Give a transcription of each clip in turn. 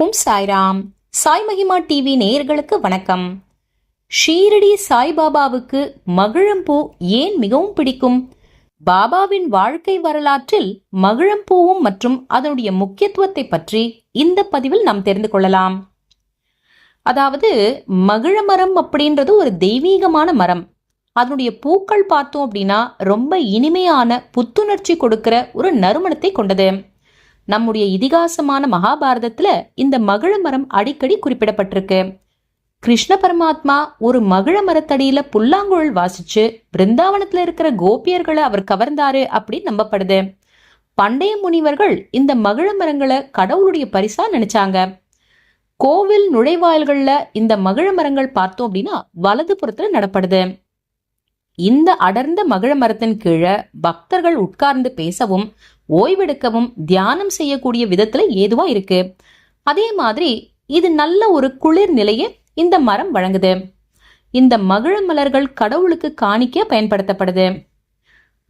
ஓம் சாய்ராம். சாய் மகிமா டிவி நேயர்களுக்கு வணக்கம். ஷீரடி சாய்பாபாவுக்கு மகிழம்பூ ஏன் மிகவும் பிடிக்கும்? பாபாவின் வாழ்க்கை வரலாற்றில் மகிழம்பூவும் மற்றும் அதனுடைய முக்கியத்துவத்தை பற்றி இந்த பதிவில் நாம் தெரிந்து கொள்ளலாம். அதாவது மகிழ மரம் அப்படின்றது ஒரு தெய்வீகமான மரம். அதனுடைய பூக்கள் பார்த்தோம் அப்படின்னா ரொம்ப இனிமையான புத்துணர்ச்சி கொடுக்கிற ஒரு நறுமணத்தை கொண்டது. நம்முடைய இதிகாசமான மகாபாரதத்துல இந்த மகிழ மரம் அடிக்கடி குறிப்பிடப்பட்டிருக்கு. கிருஷ்ண பரமாத்மா ஒரு மகிழ மரத்தடியில புல்லாங்குழல் வாசிச்சு பிருந்தாவனத்துல இருக்கிற கோபியர்களை அவர் கவர்ந்தாரு அப்படின்னு நம்பப்படுது. பண்டைய முனிவர்கள் இந்த மகிழ மரங்களை கடவுளுடைய பரிசா நினைச்சாங்க. கோவில் நுழைவாயில்கள்ல இந்த மகிழ மரங்கள் பார்த்தோம் அப்படின்னா வலது புறத்துல நடப்படுது. இந்த அடர்ந்த மகிழ மரத்தின் கீழே பக்தர்கள் உட்கார்ந்து பேசவும் ஓய்வெடுக்கவும் தியானம் செய்யக்கூடிய விதத்துல ஏதுவா இருக்கு. அதே மாதிரி இது நல்ல ஒரு குளிர் நிலையை இந்த மரம் வழங்குது. இந்த மகிழ மலர்கள் கடவுளுக்கு காணிக்க பயன்படுத்தப்படுது.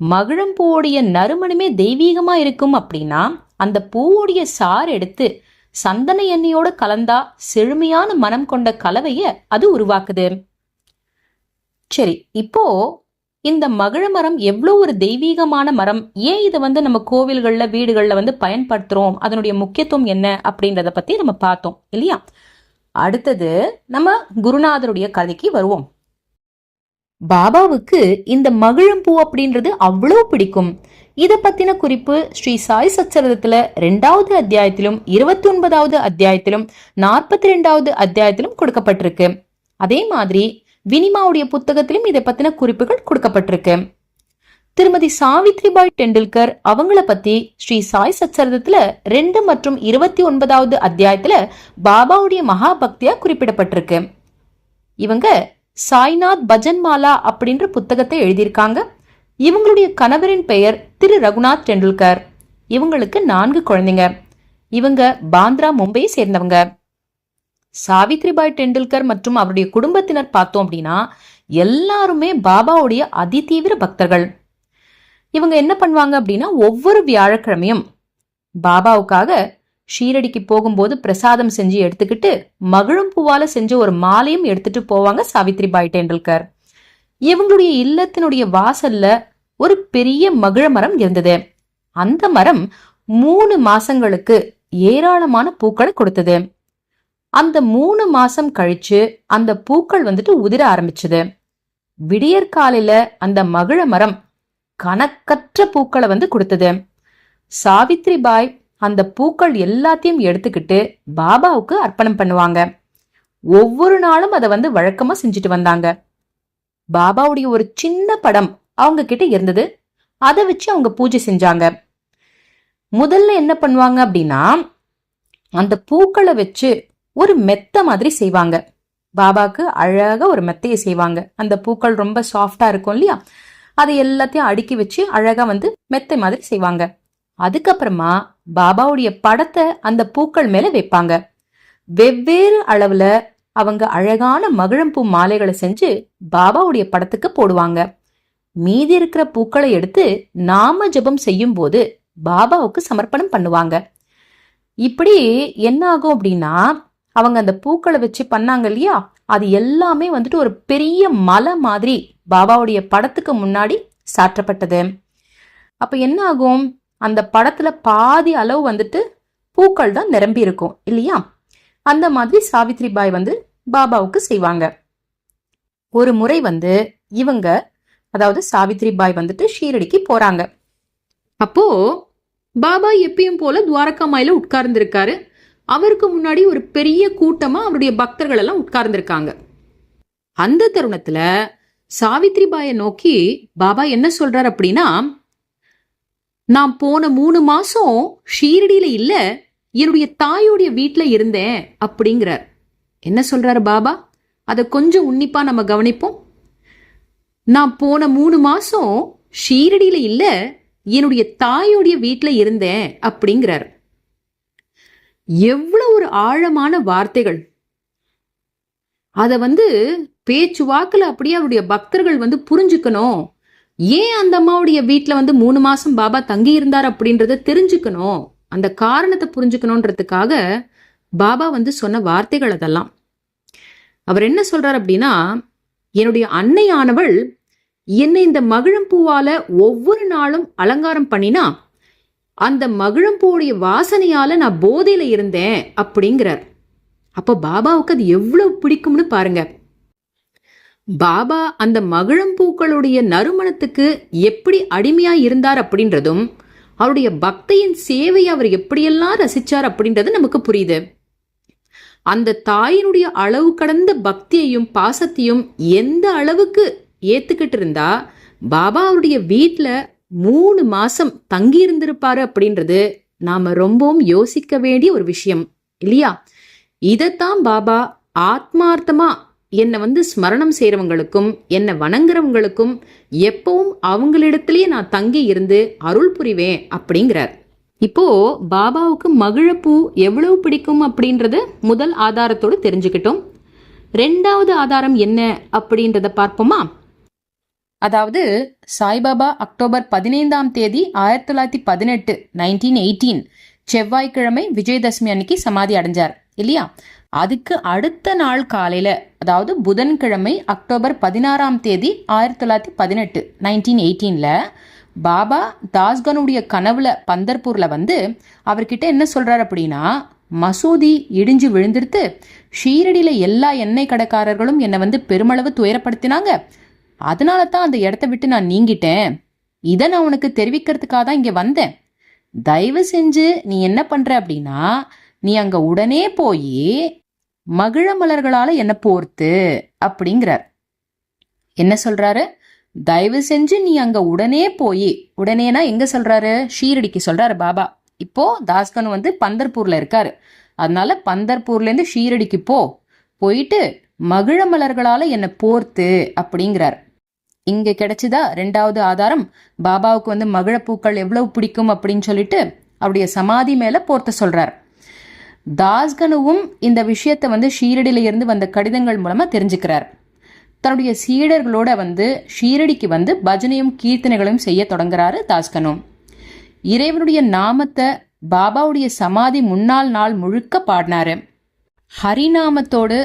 மகிழம் பூவுடைய நறுமணமே தெய்வீகமா இருக்கும் அப்படின்னா அந்த பூவுடைய சாறு எடுத்து சந்தன எண்ணெயோட கலந்தா செழுமையான மனம் கொண்ட கலவையை அது உருவாக்குது. சரி இப்போ இந்த மகிழ மரம் எவ்வளோ ஒரு தெய்வீகமான மரம்? ஏன் இதை வந்து நம்ம கோவில்களில் வீடுகளில் வந்து பயன்படுத்துகிறோம் அதனுடைய முக்கியத்துவம் என்ன? அப்படின்றத பத்தி நம்ம பார்த்தோம் இல்லையா? அடுத்தது நம்ம குருநாதருடைய கதைக்கு வருவோம். பாபாவுக்கு இந்த மகிழம்பூ அப்படின்றது அவ்வளோ பிடிக்கும். இதை பத்தின குறிப்பு ஸ்ரீ சாய் சச்சரதத்துல ரெண்டாவது அத்தியாயத்திலும் இருபத்தி ஒன்பதாவது அத்தியாயத்திலும் நாற்பத்தி ரெண்டாவது அத்தியாயத்திலும் கொடுக்கப்பட்டிருக்கு. அதே மாதிரி வினிமாவுடைய புத்தகத்திலும் இதை பத்தின குறிப்புகள் கொடுக்கப்பட்டிருக்கு. திருமதி சாவித்ரிபாய் டெண்டுல்கர் அவங்கள பத்தி ஸ்ரீ சாய் சச்சரிதத்துல ரெண்டு மற்றும் இருபத்தி ஒன்பதாவது அத்தியாயத்துல பாபாவுடைய மகா பக்தியா குறிப்பிடப்பட்டிருக்கு. இவங்க சாய்நாத் பஜன்மாலா அப்படின்ற புத்தகத்தை எழுதியிருக்காங்க. இவங்களுடைய கணவரின் பெயர் திரு ரகுநாத் டெண்டுல்கர். இவங்களுக்கு நான்கு குழந்தைங்க. இவங்க பாந்த்ரா மும்பையை சேர்ந்தவங்க. சாவித்ரிபாய் டெண்டுல்கர் மற்றும் அவருடைய குடும்பத்தினர் பார்த்தோம் அப்படின்னா எல்லாருமே பாபாவுடைய அதிதீவிர பக்தர்கள். இவங்க என்ன பண்ணுவாங்க அப்படின்னா ஒவ்வொரு வியாழக்கிழமையும் பாபாவுக்காக ஷீரடிக்கு போகும்போது பிரசாதம் செஞ்சு எடுத்துக்கிட்டு மகிழும் பூவால செஞ்ச ஒரு மாலையும் எடுத்துட்டு போவாங்க சாவித்ரிபாய் டெண்டுல்கர். இவங்களுடைய இல்லத்தினுடைய வாசல்ல ஒரு பெரிய மகிழ மரம் இருந்தது. அந்த மரம் மூணு மாசங்களுக்கு ஏராளமான பூக்களை கொடுத்தது. அந்த மூணு மாசம் கழிச்சு அந்த பூக்கள் வந்துட்டு உதிர ஆரம்பிச்சது. விடியற்காலையில அந்த மகிழ மரம் கணக்கற்ற பூக்களை வந்து கொடுத்தது. சாவித்ரி பாய் அந்த பூக்கள் எல்லாத்தையும் எடுத்துக்கிட்டு பாபாவுக்கு அர்ப்பணம் பண்ணுவாங்க. ஒவ்வொரு நாளும் அதை வந்து வழக்கமா செஞ்சுட்டு வந்தாங்க. பாபாவுடைய ஒரு சின்ன படம் அவங்க கிட்ட இருந்தது. அதை வச்சு அவங்க பூஜை செஞ்சாங்க. முதல்ல என்ன பண்ணுவாங்க அப்படின்னா அந்த பூக்களை வச்சு ஒரு மெத்த மாதிரி செய்வாங்க. பாபாக்கு அழகாக ஒரு மெத்தையை செய்வாங்க. அந்த பூக்கள் ரொம்ப சாஃப்டா இருக்கும் இல்லையா? அதை எல்லாத்தையும் அடுக்கி வச்சு அழகா வந்து மெத்தை மாதிரி செய்வாங்க. அதுக்கப்புறமா பாபாவுடைய படத்தை அந்த பூக்கள் மேல வைப்பாங்க. வெவ்வேறு அளவுல அவங்க அழகான மகிழம்பூ மாலைகளை செஞ்சு பாபாவுடைய படத்துக்கு போடுவாங்க. மீதி இருக்கிற பூக்களை எடுத்து நாம ஜெபம் செய்யும் போது பாபாவுக்கு சமர்ப்பணம் பண்ணுவாங்க. இப்படி என்ன ஆகும் அப்படின்னா அவங்க அந்த பூக்களை வச்சு பண்ணாங்க இல்லையா? அது எல்லாமே வந்துட்டு ஒரு பெரிய மலை மாதிரி பாபாவுடைய படத்துக்கு முன்னாடி சாற்றப்பட்டது. அப்ப என்ன ஆகும்? அந்த படத்துல பாதி அளவு வந்துட்டு பூக்கள் தான் நிரம்பி இருக்கும் இல்லையா? அந்த மாதிரி சாவித்ரி பாய் வந்து பாபாவுக்கு செய்வாங்க. ஒரு முறை வந்து இவங்க அதாவது சாவித்ரி பாய் வந்துட்டு ஷீரடிக்கு போறாங்க. அப்போ பாபா எப்பயும் போல துவாரகா மாயில உட்கார்ந்து இருக்காரு அவருக்கு முன்னாடி ஒரு பெரிய கூட்டமா அவருடைய பக்தர்கள் எல்லாம் உட்கார்ந்துருக்காங்க. அந்த தருணத்துல சாவித்ரி பாய நோக்கி பாபா என்ன சொல்றார் அப்படின்னா நான் போன மூணு மாசம் ஷீரடியில இல்ல என்னுடைய தாயோடைய வீட்டுல இருந்தேன் அப்படிங்கிறார். என்ன சொல்றாரு பாபா? அதை கொஞ்சம் உன்னிப்பா நம்ம கவனிப்போம். நான் போன மூணு மாசம் ஷீரடியில இல்ல என்னுடைய தாயோடைய வீட்டுல இருந்தேன் அப்படிங்கிறார். எவ்வளவு ஒரு ஆழமான வார்த்தைகள். அதை வந்து பேச்சு வாக்குல அப்படியே அவருடைய பக்தர்கள் வந்து புரிஞ்சுக்கணும். ஏன் அந்த அம்மாவுடைய வீட்டில் வந்து மூணு மாசம் பாபா தங்கி இருந்தார் அப்படின்றத தெரிஞ்சுக்கணும். அந்த காரணத்தை புரிஞ்சுக்கணுன்றதுக்காக பாபா வந்து சொன்ன வார்த்தைகள் அதெல்லாம். அவர் என்ன சொல்றார் அப்படின்னா என்னுடைய அன்னையானவள் என்னை இந்த மகிழம்பூவால ஒவ்வொரு நாளும் அலங்காரம் பண்ணினா அந்த மகிழம்பூவுடைய வாசனையால நான் போதையில இருந்தேன் அப்படிங்கிறார். அப்போ பாபாவுக்கு அது எவ்வளவு பிடிக்கும்னு பாருங்க. பாபா அந்த மகிழம்பூக்களுடைய நறுமணத்துக்கு எப்படி அடிமையா இருந்தார் அப்படின்றதும் அவருடைய பக்தியின் சேவையை அவர் எப்படியெல்லாம் ரசிச்சார் அப்படின்றது நமக்கு புரியுது. அந்த தாயினுடைய அளவு கடந்த பக்தியையும் பாசத்தையும் எந்த அளவுக்கு ஏத்துக்கிட்டு இருந்தா பாபா அவருடைய வீட்டில் மூணு மாசம் தங்கி இருந்திருப்பாரு அப்படின்றது நாம ரொம்பவும் யோசிக்க வேண்டிய ஒரு விஷயம் இல்லையா? இதைத்தான் பாபா ஆத்மார்த்தமா என்னை வந்து ஸ்மரணம் செய்கிறவங்களுக்கும் என்னை வணங்குறவங்களுக்கும் எப்பவும் அவங்களிடத்திலேயே நான் தங்கி இருந்து அருள் புரிவேன் அப்படிங்கிறார். இப்போ பாபாவுக்கு மகிழப்பூ எவ்வளவு பிடிக்கும் அப்படின்றத முதல் ஆதாரத்தோடு தெரிஞ்சுக்கிட்டோம். ரெண்டாவது ஆதாரம் என்ன அப்படின்றத பார்ப்போமா? அதாவது சாய்பாபா அக்டோபர் பதினைந்தாம் தேதி ஆயிரத்தி தொள்ளாயிரத்தி பதினெட்டு நைன்டீன் எயிட்டீன் செவ்வாய்க்கிழமை விஜயதசமி அன்னைக்கு சமாதி அடைஞ்சார் இல்லையா? அதுக்கு அடுத்த நாள் காலையில அதாவது புதன்கிழமை அக்டோபர் பதினாறாம் தேதி ஆயிரத்தி தொள்ளாயிரத்தி பதினெட்டு நைன்டீன் எயிட்டீன்ல பாபா தாஸ்கனுடைய கனவுல பந்தர்பூர்ல வந்து அவர்கிட்ட என்ன சொல்றாரு அப்படின்னா மசூதி இடிஞ்சு விழுந்திருத்து ஷீரடியில எல்லா எண்ணெய் கடைக்காரர்களும் என்னை வந்து பெருமளவு துயரப்படுத்தினாங்க. அதனால தான் அந்த இடத்த விட்டு நான் நீங்கிட்டேன். இதை நான் உனக்கு தெரிவிக்கிறதுக்காக தான் இங்கே வந்தேன். தயவு செஞ்சு நீ என்ன பண்ற அப்படின்னா நீ அங்க உடனே போய் மகிழ மலர்களால என்ன போர்த்து அப்படிங்கிறார். என்ன சொல்றாரு? தயவு செஞ்சு நீ அங்க உடனே போய். உடனேனா எங்க சொல்றாரு? ஷீரடிக்கு சொல்றாரு பாபா. இப்போ தாஸ்கனு வந்து பந்தர்பூர்ல இருக்காரு. அதனால பந்தர்பூர்லேருந்து ஷீரடிக்கு போ. போயிட்டு மகிழ மலர்களால என்ன போர்த்து அப்படிங்கிறார். இங்கே கிடைச்சதா? ரெண்டாவது ஆதாரம் பாபாவுக்கு வந்து மகிழப்பூக்கள் எவ்வளவு பிடிக்கும் அப்படின்னு சொல்லிட்டு அவருடைய சமாதி மேலே போர்த்த சொல்கிறார் தாஸ்கனுவும் இந்த விஷயத்தை வந்து ஷீரடியிலிருந்து வந்த கடிதங்கள் மூலமாக தெரிஞ்சுக்கிறார். தன்னுடைய சீடர்களோட வந்து ஷீரடிக்கு வந்து பஜனையும் கீர்த்தனைகளும் செய்ய தொடங்குறாரு தாஸ்கனும் இறைவனுடைய நாமத்தை பாபாவுடைய சமாதி முன்னாள் நாள் முழுக்க பாடினாரு. ஹரிநாமத்தோடு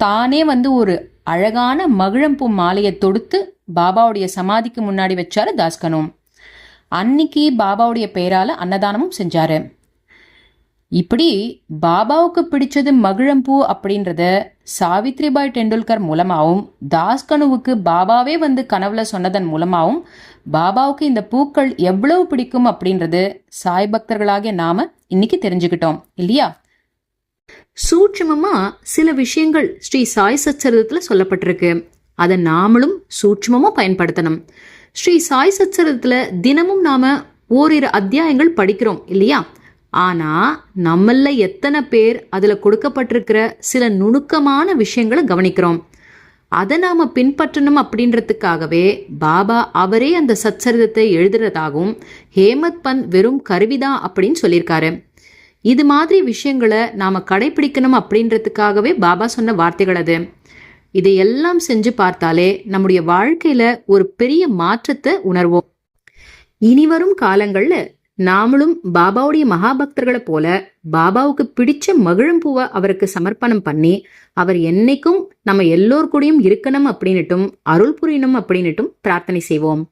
தானே வந்து ஒரு அழகான மகிழம்பூ மாலையை தொடுத்து பாபாவுடைய சமாதிக்கு முன்னாடி வச்சாரு தாஸ்கனும். அன்னைக்கு பாபாவுடைய பெயரால அன்னதானமும் செஞ்சாரு. இப்படி பாபாவுக்கு பிடிச்சது மகிழம்பூ அப்படின்றத சாவித்ரிபாய் டெண்டுல்கர் மூலமாகவும் தாஸ்கனுவுக்கு பாபாவே வந்து கனவுல சொன்னதன் மூலமாகவும் பாபாவுக்கு இந்த பூக்கள் எவ்வளவு பிடிக்கும் அப்படின்றது சாய் பக்தர்களாகிய நாம இன்னைக்கு தெரிஞ்சுக்கிட்டோம் இல்லையா? சூட்சமமா சில விஷயங்கள் ஸ்ரீ சாய் சச்சரிதத்துல சொல்லப்பட்டிருக்கு. அதை நாமளும் சூட்சமமா பயன்படுத்தணும். ஸ்ரீ சாய் சச்சரத்தில் தினமும் நாம் ஓரிரு அத்தியாயங்கள் படிக்கிறோம் இல்லையா? ஆனால் நம்மள எத்தனை பேர் அதில் கொடுக்கப்பட்டிருக்கிற சில நுணுக்கமான விஷயங்களை கவனிக்கிறோம். அதை நாம் பின்பற்றணும் அப்படின்றதுக்காகவே பாபா அவரே அந்த சச்சரிதத்தை எழுதுறதாகவும் ஹேமத் பந்த் வெறும் கருவிதான் அப்படின்னு சொல்லியிருக்காரு. இது மாதிரி விஷயங்களை நாம் கடைபிடிக்கணும் அப்படின்றதுக்காகவே பாபா சொன்ன வார்த்தைகள் அது. இதையெல்லாம் செஞ்சு பார்த்தாலே நம்முடைய வாழ்க்கையில ஒரு பெரிய மாற்றத்தை உணர்வோம். இனிவரும் காலங்கள்ல நாமளும் பாபாவுடைய மகாபக்தர்களை போல பாபாவுக்கு பிடிச்ச மகிழம்பூவை அவருக்கு சமர்ப்பணம் பண்ணி அவர் என்னைக்கும் நம்ம எல்லோர் கூடயும் இருக்கணும் அப்படின்னுட்டும் அருள் புரியணும் அப்படின்னுட்டும் பிரார்த்தனை செய்வோம்.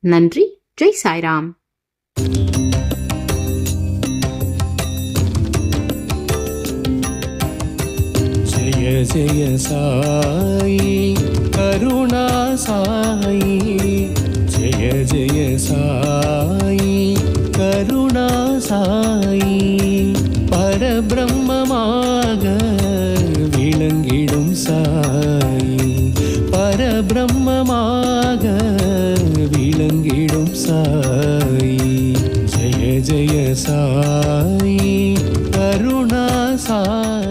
நன்றி. ஜெய் சாய்ராம். जय ஜெய சாயி கருணா சாயி ஜெய ஜெய சாயி கருணா சாயி பரபிரம்மமாக விளங்கிடும் சாயி பரபிரம்மமாக விளங்கிடும் சாயி ஜெய ஜெய சாயி கருணா சாயி